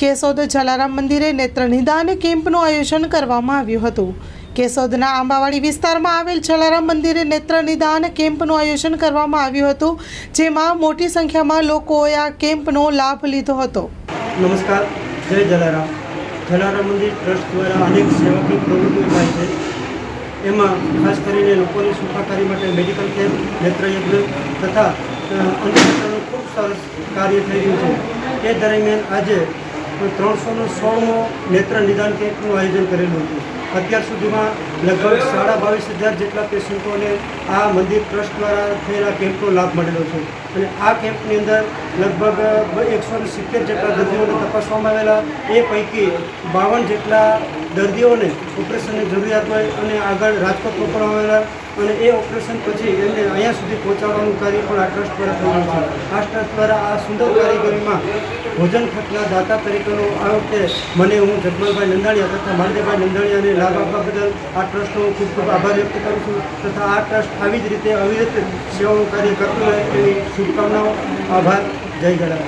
કેશોદ જલારામ મંદિરે નેત્ર નિદાન કેમ્પનું આયોજન કરવામાં આવ્યું હતું. કેશોદના આંબાવાડી વિસ્તારમાં આવેલ જલારામ મંદિરે નેત્ર નિદાન કેમ્પનું આયોજન કરવામાં આવ્યું હતું, જેમાં મોટી સંખ્યામાં લોકોએ આ કેમ્પનો લાભ લીધો હતો. નમસ્કાર, જય જલારામ. જલારામ મંદિર ટ્રસ્ટ દ્વારા અનેક સેવાકીય પ્રવૃત્તિઓ થાય છે. એમાં ખાસ કરીને લોકોની સુખાકારી માટે મેડિકલ કેમ્પ, નેત્રયજ્ઞ તથા અંધશ્રદ્ધાનું ખૂબ સરસ કાર્ય થઈ રહ્યું છે. એ દરમિયાન આજે ત્રણસોનો સોળમો નેત્ર નિદાન કેમ્પનું આયોજન કરેલું હતું. અત્યાર સુધીમાં લગભગ સાડા બાવીસ હજાર જેટલા પેશન્ટોને આ મંદિર ટ્રસ્ટ દ્વારા થયેલા કેમ્પનો લાભ મળેલો છે. અને આ કેમ્પની અંદર લગભગ એકસો સિત્તેર જેટલા દર્દીઓને તપાસવામાં આવેલા, એ પૈકી બાવન જેટલા દર્દીઓને ઓપરેશનની જરૂરિયાત હોય અને આગળ રાજકોટ મોકલવામાં આવેલા અને એ ઓપરેશન પછી એમને અહીંયા સુધી પહોંચાડવાનું કાર્ય પણ આ ટ્રસ્ટ દ્વારા રહ્યું છે. આ ટ્રસ્ટ દ્વારા આ સુંદર કારીગરીમાં ભોજન ખર્ચના દાતા તરીકેનો આ વખતે મને હું જગમલભાઈ નંદાણીયા તથા માલદેવભાઈ નંદાણીયાને લાભ આપવા બદલ આ ટ્રસ્ટનો ખૂબ ખૂબ આભાર વ્યક્ત કરું છું તથા આ ટ્રસ્ટ આવી જ રીતે અવિરત સેવાનું કાર્ય કરતું રહે એવી શુભકામનાઓ આભાર જય ગણાવ